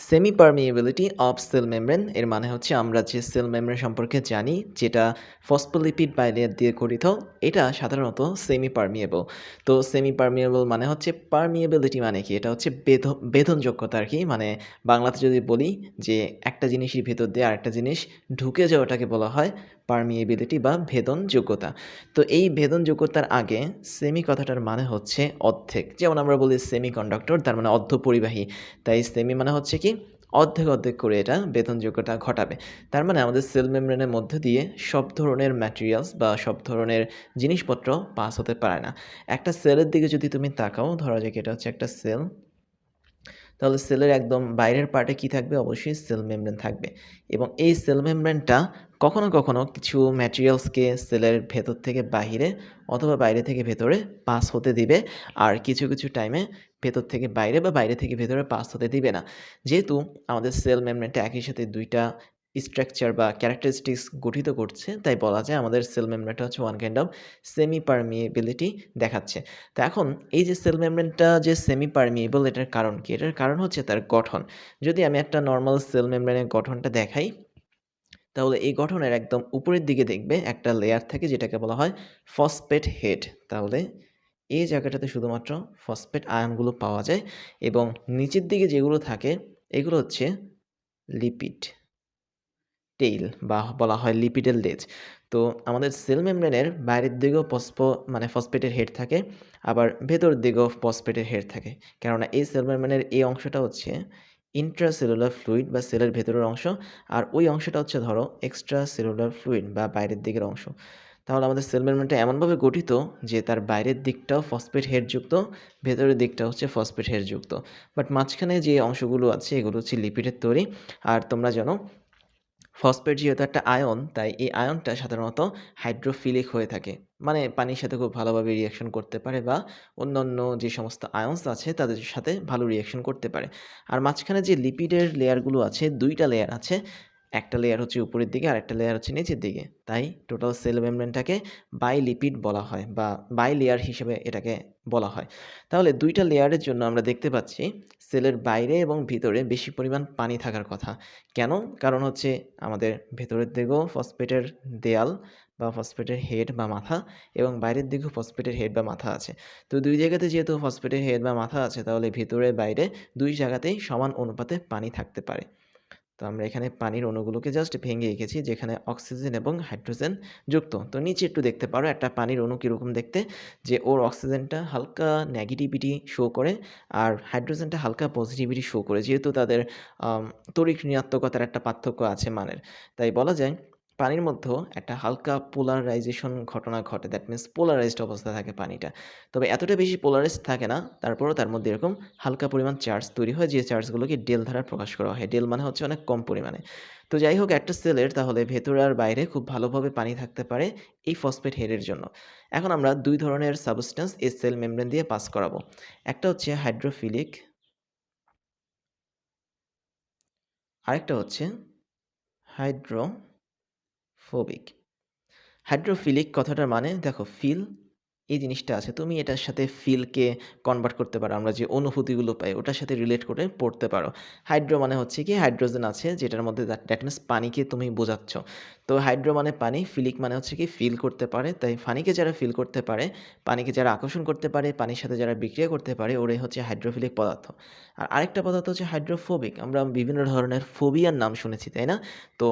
Semi permeability of cell membrane এর মানে হচ্ছে আমরা যে সেল মেমব্রেন সম্পর্কে জানি, যেটা ফসফোলিপিড বাইলেয়ার দিয়ে গঠিত, এটা সাধারণত সেমি পারমিয়েবল তো সেমি পারমিয়েবল মানে হচ্ছে পারমিয়েবিলিটি মানে কি? এটা হচ্ছে বেধন বেধনযোগ্যতা আর কি মানে বাংলাতে যদি বলি যে একটা জিনিসের ভেতর দিয়ে আরেকটা জিনিস ঢুকে যাওয়াটাকে বলা হয় পারমিয়েবিলিটি বা ভেদনযোগ্যতা। তো এই ভেদনযোগ্যতার আগে সেমি কথাটার মানে হচ্ছে অর্ধেক। যেমন আমরা বলি সেমি কন্ডাক্টর তার মানে অর্ধপরিবাহী। তাই সেমি মানে হচ্ছে কি, অর্ধেক অর্ধেক করে এটা বেতনযোগ্যতা ঘটাবে। তার মানে আমাদের সেল মেমব্রেনের মধ্যে দিয়ে সব ধরনের ম্যাটেরিয়ালস বা সব ধরনের জিনিসপত্র পাস হতে পারে না। একটা সেলের দিকে যদি তুমি তাকাও, ধরা যাক এটা হচ্ছে একটা সেল তাহলে সেলের একদম বাইরের পার্টে কি থাকবে? অবশ্যই সেল মেমব্রেন থাকবে। এবং এই সেল মেমব্রেনটা কখনো কখনো কিছু ম্যাটেরিয়ালসকে সেলের ভেতর থেকে বাহিরে অথবা বাইরে থেকে ভেতরে পাস হতে দিবে। আর কিছু কিছু টাইমে ভেতর থেকে বাইরে বা বাইরে থেকে ভেতরে পাস হতে দিবে না। যেহেতু আমাদের সেল মেমব্রেনটা একই সাথে দুইটা স্ট্রাকচার বা ক্যারেক্টারিস্টিক্স গঠিত করছে, তাই বলা যায় আমাদের সেল মেমব্রেনটা হচ্ছে one kind of semi permeability দেখাচ্ছে। তো এখন এই যে সেল মেমব্রেনটা যে সেমি পারমিয়েবল এটার কারণ কি? এটার কারণ হচ্ছে তার গঠন। যদি আমি একটা নর্মাল সেল মেমব্রেনের গঠনটা দেখাই, তাহলে এই গঠনের একদম উপরের দিকে দেখবে একটা লেয়ার থাকে, যেটাকে বলা হয় ফসফেট হেড তাহলে এই জায়গাটাতে শুধুমাত্র ফসফেট আয়নগুলো পাওয়া যায় এবং নিচের দিকে যেগুলো থাকে, এগুলো হচ্ছে লিপিড টেইল বা বলা হয় লিপিডের লেজ তো আমাদের সেল মেমব্রেনের বাইরের দিকেও ফসফো মানে ফসফেটের হেড থাকে, আবার ভেতর দিকেও ফসফেটের হেড থাকে। কেননা এই সেল মেমব্রেনের এই অংশটা হচ্ছে ইন্ট্রাসেলুলার ফ্লুইড বা সেলের ভেতরের অংশ, আর ওই অংশটা হচ্ছে ধরো এক্সট্রা সেলুলার ফ্লুইড বা বাইরের দিকের অংশ। তাহলে আমাদের সেল মেমব্রেনটা এমনভাবে গঠিত যে তার বাইরের দিকটাও ফসফেট হেডযুক্ত ভেতরের দিকটা হচ্ছে ফসফেট হেডযুক্ত বাট মাঝখানে যে অংশগুলো আছে, এগুলো হচ্ছে লিপিডের তৈরি। আর তোমরা জানো ফসফেট যেহেতু একটা আয়ন, তাই এই আয়নটা সাধারণত হাইড্রোফিলিক হয়ে থাকে। মানে পানির সাথে খুব ভালোভাবে রিয়াকশন করতে পারে বা অন্যান্য যে সমস্ত আয়ন্স আছে তাদের সাথে ভালো রিয়াকশন করতে পারে। আর মাঝখানে যে লিপিডের লেয়ারগুলো আছে, দুইটা লেয়ার আছে একটা লেয়ার হচ্ছে উপরের দিকে আর একটা লেয়ার হচ্ছে নিচের দিকে। তাই টোটাল সেল মেমব্রেনটাকে বাই লিপিড বলা হয় বা বাই লেয়ার হিসেবে এটাকে বলা হয়। তাহলে দুইটা লেয়ারের জন্য আমরা দেখতে পাচ্ছি সেলের বাইরে এবং ভিতরে বেশি পরিমাণ পানি থাকার কথা। কেন? কারণ হচ্ছে আমাদের ভেতরের দিকেও ফসফেটের দেয়াল বা ফসফেটের হেড বা মাথা এবং বাইরের দিকেও ফসফেটের হেড বা মাথা আছে। তো দুই জায়গাতে যেহেতু ফসফেটের হেড বা মাথা আছে তাহলে ভিতরে বাইরে দুই জায়গাতেই সমান অনুপাতে পানি থাকতে পারে। তো আমরা এখানে পানির অণুগুলোকে জাস্ট ভেঙে এঁকেছি যেখানে অক্সিজেন এবং হাইড্রোজেন যুক্ত। তো নিচে একটু দেখতে পারো, একটা পানির অণু কীরকম দেখতে? যে ওর অক্সিজেনটা হালকা নেগেটিভিটি শো করে আর হাইড্রোজেনটা হালকা পজিটিভিটি শো করে, যেহেতু তাদের তরিক ঋণাত্মকতার একটা পার্থক্য আছে মানের। তাই বলা যায় পানির মধ্যেও একটা হালকা পোলারাইজেশন ঘটনা ঘটে। দ্যাট মিন্স পোলারাইজড অবস্থা থাকে পানিটা। তবে এতটা বেশি পোলারাইজড থাকে না, তারপরও তার মধ্যে এরকম হালকা পরিমাণ চার্জ তৈরি হয়, যে চার্জগুলোকে ডেল দ্বারা প্রকাশ করা হয়। ডেল মানে হচ্ছে অনেক কম পরিমাণে। তো যাই হোক, একটা সেলের তাহলে ভেতরে আর বাইরে খুব ভালোভাবে পানি থাকতে পারে এই ফসফেট হেডের জন্য। এখন আমরা দুই ধরনের সাবস্টেন্স এই সেল মেমব্রেন দিয়ে পাস করাবো। একটা হচ্ছে হাইড্রোফিলিক আরেকটা হচ্ছে হাইড্রো ফোবিক হাইড্রোফিলিক কথাটার মানে দেখো ফিল এই জিনিসটা আছে। তুমি এটার সাথে ফিলকে কনভার্ট করতে পারো। আমরা যে অনুভূতিগুলো পাই, ওটার সাথে রিলেট করে পড়তে পারো। হাইড্রো মানে হচ্ছে কি হাইড্রোজেন আছে, যেটার মধ্যে দ্যাট মিনস পানিকে তুমি বোঝাচ্ছ। তো হাইড্রো মানে পানি ফিলিক মানে হচ্ছে কি ফিল করতে পারে। তাই পানিকে যারা ফিল করতে পারে, পানিকে যারা আকর্ষণ করতে পারে, পানির সাথে যারা বিক্রিয়া করতে পারে, ওরাই হচ্ছে হাইড্রোফিলিক পদার্থ। আর আরেকটা পদার্থ হচ্ছে হাইড্রোফোবিক আমরা বিভিন্ন ধরনের ফোবিয়ার নাম শুনেছি, তাই না? তো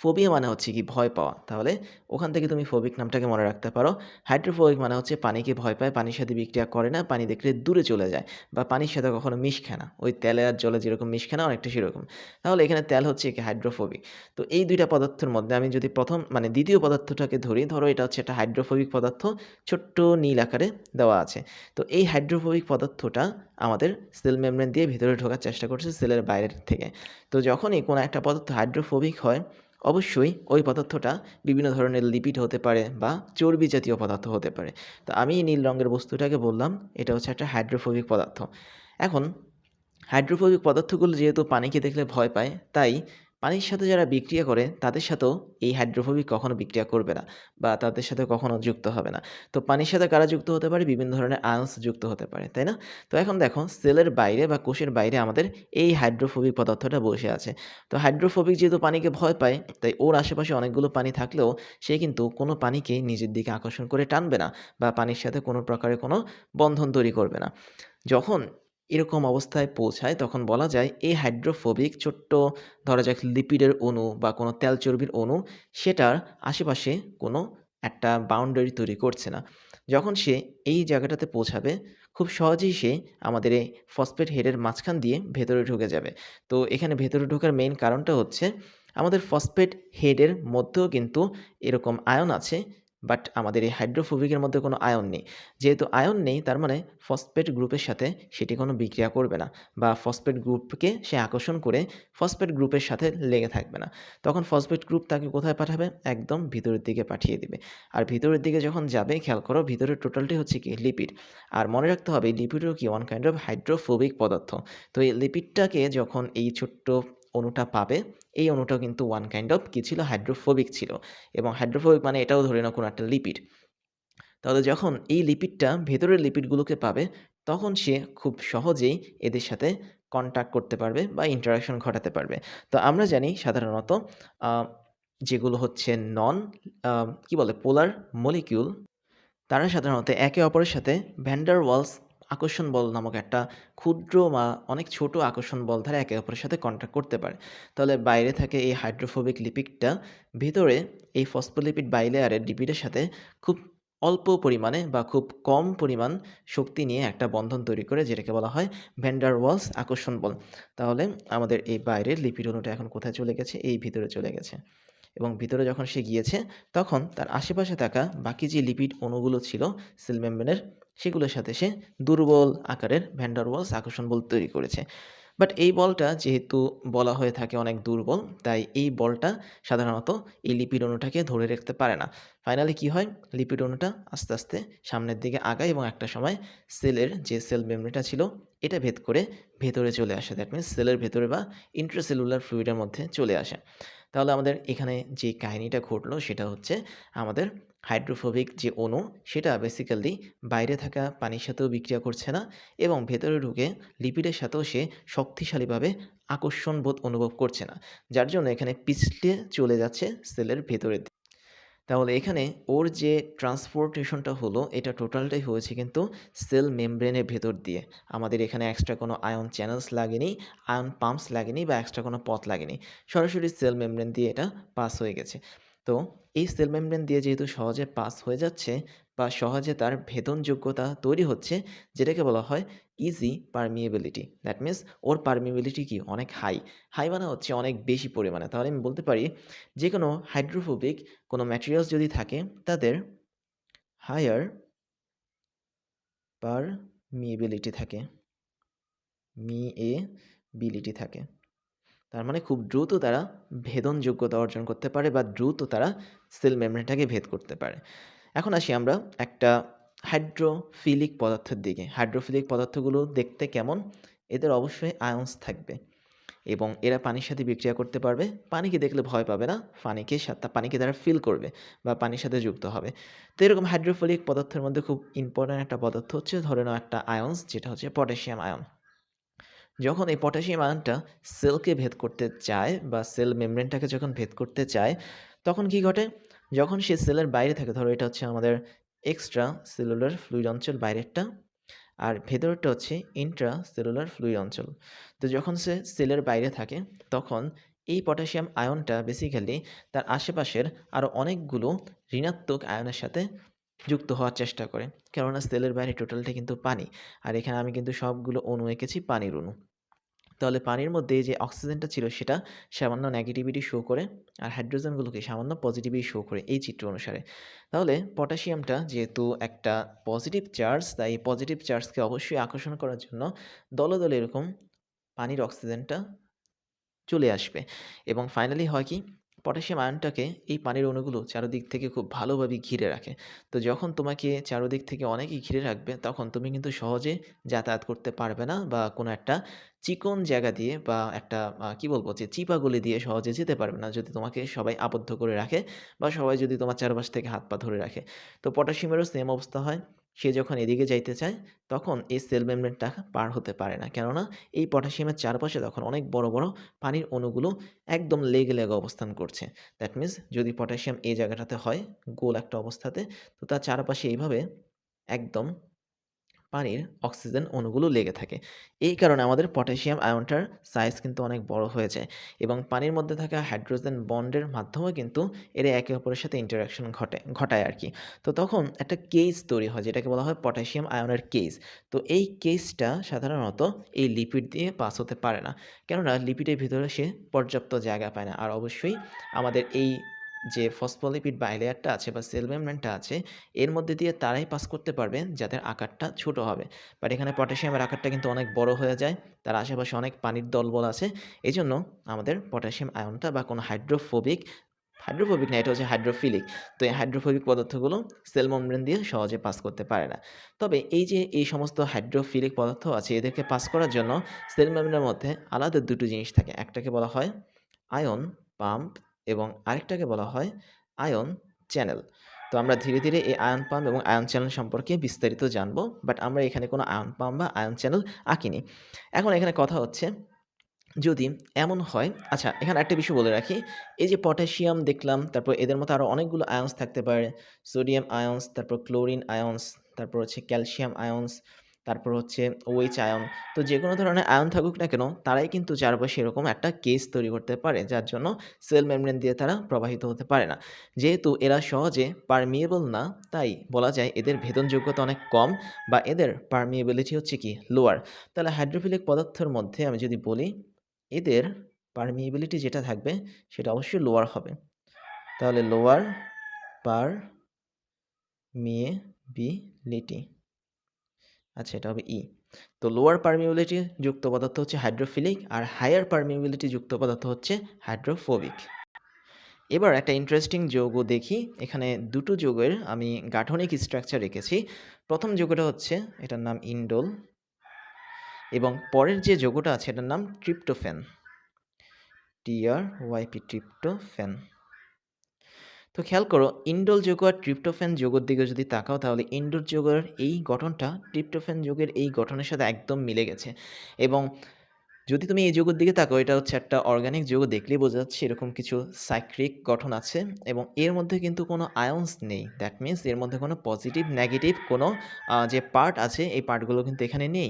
ফোবিয়া মানে হচ্ছে কি ভয় পাওয়া। তাহলে ওখান থেকে তুমি ফোবিক নামটাকে মনে রাখতে পারো। হাইড্রোফোবিক মানে হচ্ছে পানিকে ভয় পায়, পানির সাথে বিক্রিয়া করে না, পানি দেখলে দূরে চলে যায় বা পানির সাথে কখনো মিশ খায় না। ওই তেলে আর জলে যেরকম মিশ খায় না, অনেকটা সেরকম। তাহলে এখানে তেল হচ্ছে কি হাইড্রোফোবিক তো এই দুইটা পদার্থের মধ্যে আমি যদি প্রথম মানে দ্বিতীয় পদার্থটাকে ধরি, ধরো এটা হচ্ছে একটা হাইড্রোফোবিক পদার্থ, ছোট্ট নীল আকারে দেওয়া আছে। তো এই হাইড্রোফোবিক পদার্থটা আমাদের সেল মেমব্রেন দিয়ে ভিতরে ঢোকার চেষ্টা করছে সেলের বাইরের থেকে। তো যখনই কোনো একটা পদার্থ হাইড্রোফোবিক হয় অবশ্যই ওই পদার্থটা বিভিন্ন ধরনের লিপিড হতে পারে বা চর্বি জাতীয় পদার্থ হতে পারে। তো আমি এই নীল রঙের বস্তুটাকে বললাম, এটা হচ্ছে একটা হাইড্রোফোবিক পদার্থ। এখন হাইড্রোফোবিক পদার্থগুলো যেহেতু পানিকে দেখলে ভয় পায়, তাই পানির সাথে যারা বিক্রিয়া করে, তাদের সাথেও এই হাইড্রোফোবিক কখনো বিক্রিয়া করবে না বা তাদের সাথে কখনো যুক্ত হবে না। তো পানির সাথে কারা যুক্ত হতে পারে? বিভিন্ন ধরনের আয়ন্স যুক্ত হতে পারে, তাই না? তো এখন দেখো, সেলের বাইরে বা কোষের বাইরে আমাদের এই হাইড্রোফোবিক পদার্থটা বসে আছে। তো হাইড্রোফোবিক যেহেতু পানিকে ভয় পায়, তাই ওর আশেপাশে অনেকগুলো পানি থাকলেও সে কিন্তু কোনো পানিকে নিজের দিকে আকর্ষণ করে টানবে না বা পানির সাথে কোনো প্রকারের কোনো বন্ধন তৈরি করবে না। যখন এরকম অবস্থায় পৌঁছায়, তখন বলা যায় এই হাইড্রোফোবিক ছোট্ট ধরা যাক লিপিডের অণু বা কোনো তেল চর্বির অণু, সেটার আশেপাশে কোনো একটা বাউন্ডারি তৈরি করছে না। যখন সে এই জায়গাটাতে পৌঁছাবে, খুব সহজেই সে আমাদের এই ফসফেট হেডের মাঝখান দিয়ে ভেতরে ঢুকে যাবে। তো এখানে ভেতরে ঢোকার মেইন কারণটা হচ্ছে, আমাদের ফসফেট হেডের মধ্যেও কিন্তু এরকম আয়ন আছে বাট আমাদের এই হাইড্রোফোবিকের মধ্যে কোনো আয়ন নেই। যেহেতু আয়ন নেই, তার মানে ফসফেট গ্রুপের সাথে সেটি কোনো বিক্রিয়া করবে না বা ফসফেট গ্রুপকে সে আকর্ষণ করে ফসফেট গ্রুপের সাথে লেগে থাকবে না। তখন ফসফেট গ্রুপ তাকে কোথায় পাঠাবে? একদম ভিতরের দিকে পাঠিয়ে দিবে। আর ভিতরের দিকে যখন যাবে, খেয়াল করো ভিতরের টোটালটি হচ্ছে কি লিপিড আর মনে রাখতে হবে লিপিডও কি ওয়ান কাইন্ড অফ হাইড্রোফোবিক পদার্থ। তো এই লিপিডটাকে যখন এই ছোট্ট অণুটা পাবে। এই অণুটা কিন্তু ওয়ান কাইন্ড অফ কী ছিল? হাইড্রোফোবিক ছিল। এবং হাইড্রোফোবিক মানে এটাও ধরে নাও কোনো একটা লিপিড তাহলে যখন এই লিপিডটা ভেতরের লিপিডগুলোকে পাবে, তখন সে খুব সহজেই এদের সাথে কন্ট্যাক্ট করতে পারবে বা ইন্টারাকশন ঘটাতে পারবে। তো আমরা জানি সাধারণত যেগুলো হচ্ছে নন কি বলে? পোলার মলিকিউল তারা সাধারণত একে অপরের সাথে ভ্যান্ডার ওয়ালস আকর্ষণ বল নামক একটা ক্ষুদ্র বা অনেক ছোট আকর্ষণ বল দ্বারা একে অপরের সাথে কন্ট্যাক্ট করতে পারে। তাহলে বাইরে থাকে এই হাইড্রোফোবিক লিপিডটা ভিতরে এই ফসফোলিপিড বাইলেয়ারের লিপিডের সাথে খুব অল্প পরিমাণে বা খুব কম পরিমাণ শক্তি নিয়ে একটা বন্ধন তৈরি করে যেটাকে বলা হয় ভ্যান্ডার ওয়ালস আকর্ষণ বল। তাহলে আমাদের এই বাইরের লিপিড অণুটা এখন কোথায় চলে গেছে? এই ভিতরে চলে গেছে। এবং ভিতরে যখন সে গিয়েছে, তখন তার আশেপাশে থাকা বাকি যে লিপিড অণুগুলো ছিল সেল মেমব্রেনের সেগুলোর সাথে সে দুর্বল আকারের ভ্যান্ডার ওয়ালস আকর্ষণ বল তৈরি করেছে। বাট এই বলটা যেহেতু বলা হয়ে থাকে অনেক দুর্বল, তাই এই বলটা সাধারণত এই লিপিড অণুটাকে ধরে রাখতে পারে না। ফাইনালি কি হয়? লিপিড অণুটা আস্তে আস্তে সামনের দিকে আগায় এবং একটা সময় সেলের যে সেল মেমরিটা ছিল, এটা ভেদ করে ভেতরে চলে আসে। দ্যাট মিনস সেলের ভেতরে বা ইন্ট্রাসেলুলার ফ্লুইডের মধ্যে চলে আসে। তাহলে আমাদের এখানে যে কাহিনীটা ঘটলো, সেটা হচ্ছে আমাদের হাইড্রোফোবিক যে অণু, সেটা বেসিক্যালি বাইরে থাকা পানির সাথেও বিক্রিয়া করছে না এবং ভেতরে ঢুকে লিপিডের সাথেও সে শক্তিশালীভাবে আকর্ষণ বোধ অনুভব করছে না, যার জন্য এখানে পিছলে চলে যাচ্ছে সেলের ভেতরের তাহলে এখানে ওর যে ট্রান্সপোর্টেশনটা হলো, এটা টোটালটাই হয়েছে কিন্তু সেল মেমব্রেনের ভেতর দিয়ে। আমাদের এখানে এক্সট্রা কোনো আয়ন চ্যানেলস লাগেনি আয়ন পাম্পস লাগেনি বা এক্সট্রা কোনো পথ লাগেনি। সরাসরি সেল মেমব্রেন দিয়ে এটা পাস হয়ে গেছে। তো এই সেল মেমব্রেন দিয়ে যেহেতু সহজে পাস হয়ে যাচ্ছে বা সহজে তার ভেদনযোগ্যতা তৈরি হচ্ছে, যেটাকে বলা হয় ইজি পারমিয়েবিলিটি। দ্যাট মিন্স ওর পারমিয়েবিলিটি কি? অনেক হাই। হাই মানে হচ্ছে অনেক বেশি পরিমাণে। তাহলে আমি বলতে পারি যে কোনো হাইড্রোফোবিক কোনো ম্যাটেরিয়ালস যদি থাকে, তাদের হায়ার পারমিয়েবিলিটি থাকে। মি এ বিলিটি থাকে। তার মানে খুব দ্রুত তারা ভেদন যোগ্যতা অর্জন করতে পারে বা দ্রুত তারা সেল মেমরিটাকে ভেদ করতে পারে। এখন আসি আমরা একটা হাইড্রোফিলিক পদার্থের দিকে। হাইড্রোফিলিক পদার্থগুলো দেখতে কেমন? এদের অবশ্যই আয়ন্স থাকবে এবং এরা পানির সাথে বিক্রিয়া করতে পারবে। পানিকে দেখলে ভয় পাবে না, পানিকে তা পানিকে তারা ফিল করবে বা পানির সাথে যুক্ত হবে। তো এরকম হাইড্রোফিলিক পদার্থের মধ্যে খুব ইম্পর্ট্যান্ট একটা পদার্থ হচ্ছে ধরে নাও একটা আয়ন্স যেটা হচ্ছে পটাশিয়াম আয়ন যখন এই পটাশিয়াম আয়নটা সেলকে ভেদ করতে চায় বা সেল মেমব্রেনটাকে যখন ভেদ করতে চায়, তখন কি ঘটে? যখন সে সেলের বাইরে থাকে, ধরো এটা হচ্ছে আমাদের এক্সট্রা সেলুলার ফ্লুইড অঞ্চল বাইরেরটা, আর ভেতরটা হচ্ছে ইন্ট্রা সেলুলার ফ্লুইড অঞ্চল। তো যখন সে সেলের বাইরে থাকে, তখন এই পটাশিয়াম আয়নটা বেসিক্যালি তার আশেপাশের আরও অনেকগুলো ঋণাত্মক আয়নের সাথে যুক্ত হওয়ার চেষ্টা করে। কেননা সেলের বাইরে টোটালটা কিন্তু পানি, আর এখানে আমি কিন্তু সবগুলো অণু এঁকেছি পানির অণু। তাহলে পানির মধ্যে যে অক্সিজেনটা ছিল সেটা সামান্য নেগেটিভিটি শো করে আর হাইড্রোজেনগুলোকে সামান্য পজিটিভিটি শো করে এই চিত্র অনুসারে। তাহলে পটাশিয়ামটা যেহেতু একটা পজিটিভ চার্জ তাই পজিটিভ চার্জকে অবশ্যই আকর্ষণ করার জন্য দলে দলে এরকম পানির অক্সিজেনটা চলে আসবে। এবং ফাইনালি হয় কি পটাশিয়াম আয়নটাকে এই পানির অণুগুলো চারদিক থেকে খুব ভালোভাবে ঘিরে রাখে। তো যখন তোমাকে চারদিক থেকে অনেকেই ঘিরে রাখবে, তখন তুমি কিন্তু সহজে যাতায়াত করতে পারবে না বা কোনো একটা চিকন জায়গা দিয়ে বা একটা কি বলব যে চিপা গলি দিয়ে সহজে যেতে পারবে না যদি তোমাকে সবাই আবদ্ধ করে রাখে বা সবাই যদি তোমার চারপাশ থেকে হাত পা ধরে রাখে। তো পটাশিয়ামেরও সেম অবস্থা হয়। সে যখন এদিকে যাইতে চায় তখন এই সেল মেমব্রেনটা পার হতে পারে না। কেননা এই পটাশিয়ামের চারপাশে তখন অনেক বড়, বড় পানির অণুগুলো একদম লেগে, লেগে অবস্থান করছে। দ্যাট মিনস যদি পটাশিয়াম এই জায়গাটাতে হয় গোল একটা অবস্থাতে তো তার চারপাশে এইভাবে একদম পানির অক্সিজেন অণুগুলো লেগে থাকে। এই কারণে আমাদের পটাশিয়াম আয়নটার সাইজ কিন্তু অনেক বড় হয়ে যায় এবং পানির মধ্যে থাকা হাইড্রোজেন বন্ডের মাধ্যমে কিন্তু এরা একে অপরের সাথে ইন্টারাকশন ঘটে, ঘটায় আর কি তো তখন একটা কেস তৈরি হয় যেটাকে বলা হয় পটাশিয়াম আয়নের কেস। তো এই কেসটা সাধারণত এই লিপিড দিয়ে পাস হতে পারে না। কেননা লিপিডের ভিতরে সে পর্যাপ্ত জায়গা পায় না। আর অবশ্যই আমাদের এই যে ফসফোলিপিড বাইলেয়ারটা আছে বা সেল মেমব্রেনটা আছে এর মধ্যে দিয়ে তারাই পাস করতে পারবে যাদের আকারটা ছোট হবে। বাট এখানে পটাশিয়ামের আকারটা কিন্তু অনেক বড় হয়ে যায়। তার আশেপাশে অনেক পানির দলবল আছে। এই জন্য আমাদের পটাশিয়াম আয়নটা বা কোনো হাইড্রোফোবিক, হাইড্রোফোবিক না এটা হচ্ছে হাইড্রোফিলিক। তো এই হাইড্রোফোবিক পদার্থগুলো সেল মেমব্রেন দিয়ে সহজে পাস করতে পারে না। তবে এই যে এই সমস্ত হাইড্রোফিলিক পদার্থ আছে এদেরকে পাস করার জন্য সেল মেমব্রেনের মধ্যে আলাদা দুটো জিনিস থাকে। একটাকে বলা হয় আয়ন পাম্প এবং আরেকটাকে বলা হয় আয়ন চ্যানেল। তো আমরা ধীরে, ধীরে এই আয়ন পাম্প এবং আয়ন চ্যানেল সম্পর্কে বিস্তারিত জানব। বাট আমরা এখানে কোনো আয়ন পাম্প বা আয়ন চ্যানেল আঁকিনি। এখন এখানে কথা হচ্ছে যদি এমন হয় আচ্ছা এখানে একটা বিষয় বলে রাখি। এই যে পটাশিয়াম দেখলাম তারপর এদের মধ্যে আরও অনেকগুলো আয়ন্স থাকতে পারে। সোডিয়াম আয়ন্স, তারপর ক্লোরিন আয়ন্স, তারপর হচ্ছে ক্যালসিয়াম আয়ন্স, তারপর হচ্ছে OH আয়ন। তো যে কোনো ধরনের আয়ন থাকুক না কেন, তারাই কিন্তু চারপাশে এরকম একটা কেস তৈরি করতে পারে, যার জন্য সেল মেমব্রেন দিয়ে তারা প্রবাহিত হতে পারে না। যেহেতু এরা সহজে পারমিয়েবল না, তাই বলা যায় এদের ভেদনযোগ্যতা অনেক কম বা এদের পারমিয়েবিলিটি হচ্ছে কি লোয়ার। তাহলে হাইড্রোফিলিক পদার্থের মধ্যে আমি যদি বলি, এদের পারমিয়েবিলিটি যেটা থাকবে, সেটা অবশ্যই লোয়ার হবে। তাহলে লোয়ার পারমিয়েবিলিটি আচ্ছা এটা হবে ই। তো লোয়ার পারমিয়েবিলিটি যুক্ত পদার্থ হচ্ছে হাইড্রোফিলিক আর হায়ার পারমিয়েবিলিটি যুক্ত পদার্থ হচ্ছে হাইড্রোফোবিক। এবার একটা ইন্টারেস্টিং যৌগ দেখি। এখানে দুটো যৌগের আমি গাঠনিক স্ট্রাকচার রেখেছি। প্রথম যৌগটা হচ্ছে এটার নাম ইন্ডোল এবং পরের যে যৌগটা আছে এটার নাম ট্রিপ্টোফেন ট্রিপ্টোফ্যান। টিআরওয়াইপি ট্রিপ্টোফ্যান। তো খেয়াল করো ইন্ডোল যৌগ আর ট্রিপ্টোফেন যৌগের দিকে যদি তাকাও, তাহলে ইন্ডোল যৌগের এই গঠনটা ট্রিপ্টোফেন যৌগের এই গঠনের সাথে একদম মিলে গেছে এবং যদি তুমি এই যৌগের দিকে তাকাও, এটা হচ্ছে একটা অর্গানিক যৌগ, দেখলেই বোঝা যাচ্ছে এরকম কিছু সাইক্রিক গঠন আছে এবং এর মধ্যে কিন্তু কোনো আয়ন্স নেই। দ্যাট মিনস এর মধ্যে কোনো পজিটিভ নেগেটিভ কোনো যে পার্ট আছে, এই পার্টগুলো কিন্তু এখানে নেই।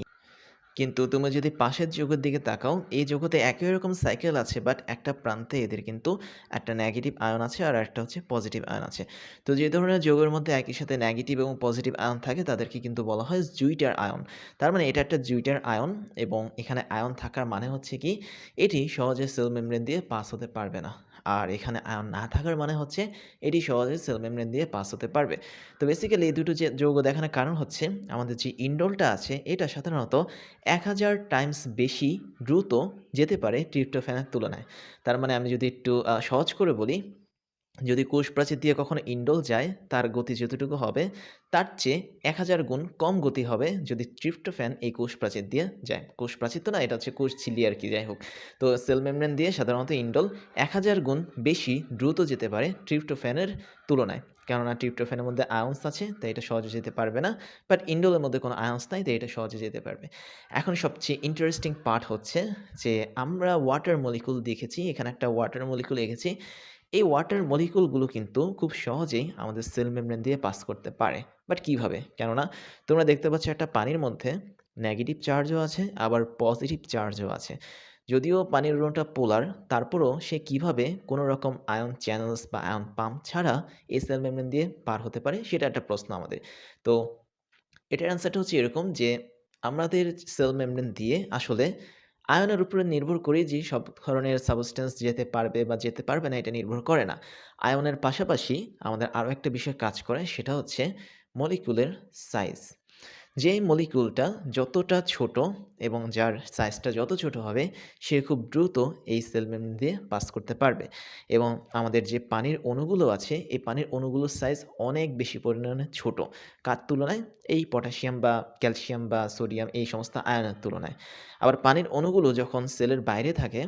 কিন্তু তুমি যদি পাশের যৌগের দিকে তাকাও, এই যৌগতে একই রকম সাইকেল আছে বাট একটা প্রান্তে এদের কিন্তু একটা নেগেটিভ আয়ন আছে আর একটা হচ্ছে পজিটিভ আয়ন আছে। তো যে ধরনের যোগের মধ্যে একই সাথে নেগেটিভ এবং পজিটিভ আয়ন থাকে, তাদেরকে কিন্তু বলা হয় জুইটার আয়ন। তার মানে এটা একটা জুইটার আয়ন এবং এখানে আয়ন থাকার মানে হচ্ছে কি, এটি সহজে সেল মেমব্রেন দিয়ে পাস হতে পারবে না। আর এখানে আয়ন না থাকার মানে হচ্ছে, এটি সহজে সেল মেমব্রেন দিয়ে পাস হতে পারবে। তো বেসিক্যালি এই দুটো যে যৌগ দেখানোর কারণ হচ্ছে, আমাদের যে ইন্ডোলটা আছে, এটা সাধারণত ১০০০ টাইমস বেশি দ্রুত যেতে পারে ট্রিপ্টোফ্যানের তুলনায়। তার মানে আমি যদি একটু সহজ করে বলি, যদি কোষ প্রাচীর দিয়ে কখনো ইন্ডোল যায়, তার গতি যতটুকু হবে, তার চেয়ে ১০০০ গুণ কম গতি হবে যদি ট্রিপ্টোফ্যান এই কোষ প্রাচীর দিয়ে যায়। কোষ প্রাচীর তো না, এটা হচ্ছে কোষ ছিলি আর কি, যাই হোক। তো সেল মেমব্রেন দিয়ে সাধারণত ইন্ডোল ১০০০ গুণ বেশি দ্রুত যেতে পারে ট্রিপ্টোফ্যানের তুলনায়। কেননা ট্রিপ্টোফ্যানের মধ্যে আয়ন্স আছে, তাই এটা সহজে যেতে পারবে না। বাট ইন্ডোলের মধ্যে কোনো আয়ন্স নাই, তাই এটা সহজে যেতে পারবে। এখন সবচেয়ে ইন্টারেস্টিং পার্ট হচ্ছে যে আমরা ওয়াটার মলিকুল দেখেছি, এখানে একটা ওয়াটার মলিকুল এঁকেছি। এই ওয়াটার মলিকুলগুলো কিন্তু খুব সহজেই আমাদের সেল মেমব্রেন দিয়ে পাস করতে পারে। বাট কীভাবে? কেননা তোমরা দেখতে পাচ্ছ একটা পানির মধ্যে নেগেটিভ চার্জও আছে, আবার পজিটিভ চার্জও আছে। যদিও পানির অণুটা পোলার তারপরও সে কীভাবে কোনো রকম আয়ন চ্যানেলস বা আয়ন পাম্প ছাড়া এই সেল মেমব্রেন দিয়ে পার হতে পারে, সেটা একটা প্রশ্ন আমাদের। তো, এটার অ্যান্সারটা হচ্ছে এরকম যে, আমাদের সেল মেমব্রেন দিয়ে আসলে আয়নের উপরে নির্ভর করে যে সব ধরনের সাবস্টেন্স যেতে পারবে বা যেতে পারবে না, এটা নির্ভর করে না। আয়নের পাশাপাশি আমাদের আরও একটা বিষয় কাজ করে, সেটা হচ্ছে মলিকুলের সাইজ। যে মলিকিউলটা যতটা ছোট এবং যার সাইজটা যত ছোট হবে, সে খুব দ্রুত এই সেল মেমব্রেন দিয়ে পাস করতে পারবে। এবং আমাদের যে পানির অণুগুলো আছে, এই পানির অণুগুলোর সাইজ অনেক বেশি পরিমাণে ছোট। কার তুলনায়? এই পটাশিয়াম বা ক্যালসিয়াম বা সোডিয়াম এই সমস্ত আয়নের তুলনায়। আবার পানির অণুগুলো যখন সেলের বাইরে থাকে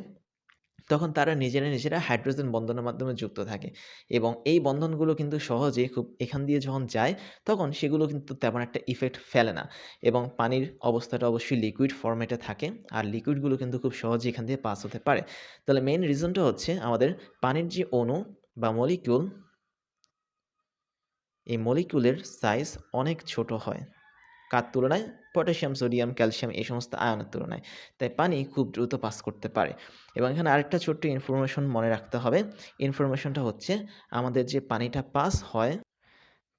তখন তারা নিজেরা নিজেরা হাইড্রোজেন বন্ধনের মাধ্যমে যুক্ত থাকে এবং এই বন্ধনগুলো কিন্তু সহজে খুব এখান দিয়ে যখন যায়, তখন সেগুলো কিন্তু তেমন একটা ইফেক্ট ফেলে না এবং পানির অবস্থাটা অবশ্যই লিকুইড ফর্মেটে থাকে আর লিকুইডগুলো কিন্তু খুব সহজে এখান দিয়ে পাস হতে পারে। তাহলে মেইন রিজনটা হচ্ছে আমাদের পানির যে অণু বা মলিকিউল এই মলিকিউলের সাইজ অনেক ছোট হয়। কার তুলনায় পটাশিয়াম সোডিয়াম ক্যালসিয়াম এই সমস্ত আয়নের তুলনায়। তাই পানি খুব দ্রুত পাস করতে পারে। এবং এখানে আরেকটা ছোট্ট ইনফরমেশন মনে রাখতে হবে। ইনফরমেশনটা হচ্ছে আমাদের যে পানিটা পাস হয়,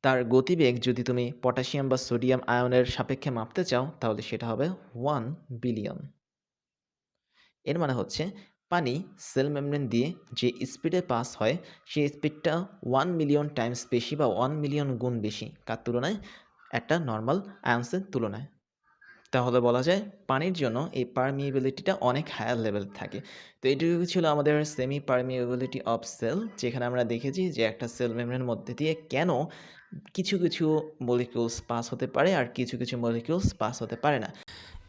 তার গতিবেগ যদি তুমি পটাশিয়াম বা সোডিয়াম আয়নের সাপেক্ষে মাপতে চাও, তাহলে সেটা হবে ওয়ান বিলিয়ন এর মানে হচ্ছে পানি সেল মেমব্রেন দিয়ে যে স্পিডে পাস হয়, সেই স্পিডটা ওয়ান মিলিয়ন টাইমস বেশি বা ওয়ান মিলিয়ন গুণ বেশি। কার তুলনায়? একটা নর্মাল আয়ন্সের তুলনায়। তাহলে বলা যায় পানির জন্য এই পারমিয়েবিলিটিটা অনেক হায়ার লেভেল থাকে। তো এটুকু ছিল আমাদের সেমি পারমিয়েবিলিটি অফ সেল যেখানে আমরা দেখেছি যে একটা সেল মেমব্রেনের মধ্যে দিয়ে কেন কিছু কিছু মলিকিউলস পাস হতে পারে আর কিছু কিছু মলিকিউলস পাস হতে পারে না।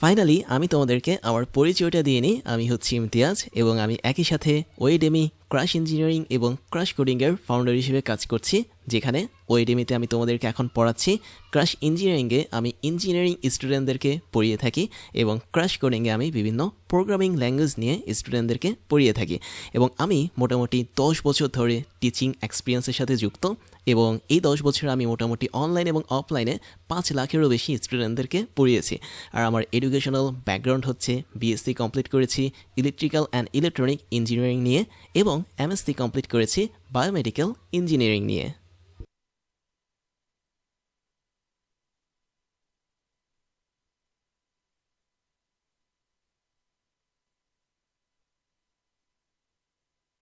ফাইনালি আমি তোমাদেরকে আমার পরিচয়টা দিয়ে নিই। আমি হচ্ছি ইমতিয়াজ এবং আমি একই সাথে ওয়েডেমি ক্রাশ ইঞ্জিনিয়ারিং এবং ক্রাশ কোডিংয়ের ফাউন্ডার হিসেবে কাজ করছি, যেখানে ওয়েডেমিতে আমি তোমাদেরকে এখন পড়াচ্ছি। ক্রাশ ইঞ্জিনিয়ারিংয়ে আমি ইঞ্জিনিয়ারিং স্টুডেন্টদেরকে পড়িয়ে থাকি এবং ক্রাশ কোডিংয়ে আমি বিভিন্ন প্রোগ্রামিং ল্যাঙ্গুয়েজ নিয়ে স্টুডেন্টদেরকে পড়িয়ে থাকি। এবং আমি মোটামুটি দশ বছর ধরে টিচিং এক্সপিরিয়েন্সের সাথে যুক্ত এবং এই দশ বছর আমি মোটামুটি অনলাইন এবং অফলাইনে পাঁচ লাখেরও বেশি স্টুডেন্টদেরকে পড়িয়েছি। আর আমার এডুকেশনাল ব্যাকগ্রাউন্ড হচ্ছে বিএসসি কমপ্লিট করেছি ইলেকট্রিক্যাল অ্যান্ড ইলেকট্রনিক ইঞ্জিনিয়ারিং নিয়ে এবং এমএসসি কমপ্লিট করেছি বায়োমেডিক্যাল ইঞ্জিনিয়ারিং নিয়ে।